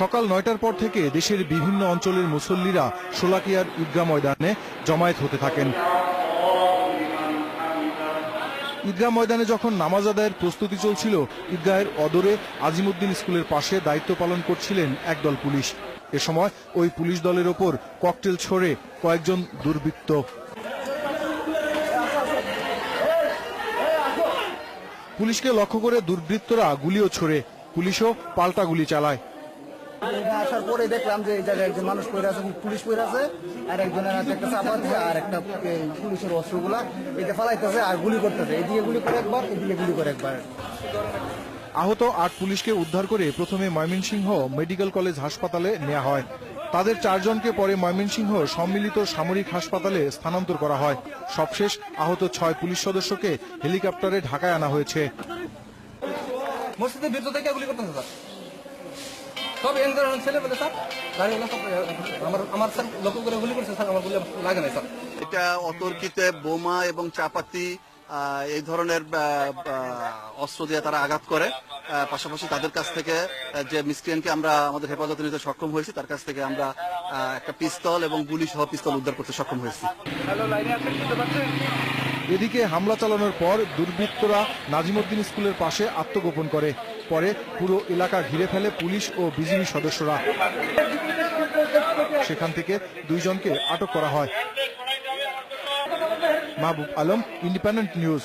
সকাল নয়টার পর থেকে দেশের বিভিন্ন অঞ্চলের মুসল্লিরা শোলাকিয়ার ঈদগাহ ময়দানে জমায়েত হতে থাকেন। ঈদগাহ ময়দানে যখন নামাজ আদায়ের প্রস্তুতি চলছিল, ঈদগাহের অদরে আজিমুদ্দিন স্কুলের পাশে দায়িত্ব পালন করছিলেন একদল পুলিশ। এ সময় ওই পুলিশ দলের ওপর ককটেল ছড়ে কয়েকজন দুর্বৃত্ত। পুলিশকে লক্ষ্য করে দুর্বৃত্তরা গুলিও ছোড়ে, পুলিশও পাল্টা গুলি চালায়। এখানে আসার পরে দেখলাম যে এই জায়গায় একজন মানুষ পড়ে আছে পুলিশ পড়ে আছে আর একজনের হাতে একটা চাপা আছে আর একটা পুলিশের অস্ত্রগুলা এটা ফালাইতেছে আর গুলি করতেছে এদিকে গুলি করে একবার এদিকে গুলি করে একবার। আহত আট পুলিশকে উদ্ধার করে প্রথমে ময়মনসিংহ মেডিকেল কলেজ হাসপাতালে নেওয়া হয়। তাদের চারজনকে পরে ময়মনসিংহ সম্মিলিত সামরিক হাসপাতালে স্থানান্তর করা হয়। সবশেষ আহত ছয় পুলিশ সদস্যকে হেলিকপ্টারে ঢাকায় আনা হয়েছে। মসজিদের ভিতর থেকে গুলি করতেছে স্যার। সব এন ধরনের ছেলে পেলে স্যার গাড়িওয়ালা সব আমার আমার স্যার লক্ষ্য করে গুলি করছে স্যার আমার গুলি লাগে নাই স্যার। এটা অতর্কিতে বোমা এবং চাপাতি এই ধরনের অস্ত্র দিয়ে তারা আঘাত করে। পাশাপাশি তাদের কাছ থেকে যে মিসক্রিয়ানকে আমরা আমাদের হেফাজতে নিতে সক্ষম হয়েছি তার কাছ থেকে আমরা আহ, একটা পিস্তল এবং গুলি সহ পিস্তল উদ্ধার করতে সক্ষম হয়েছি। এদিকে হামলা চালানোর পর দুর্বৃত্তরা নাজিমুদ্দিন স্কুলের পাশে আত্মগোপন করে। পরে পুরো এলাকা ঘিরে ফেলে পুলিশ ও বিজিবি সদস্যরা। সেখান থেকে দুইজনকে আটক করা হয়। Mahbub Alam, Independent News.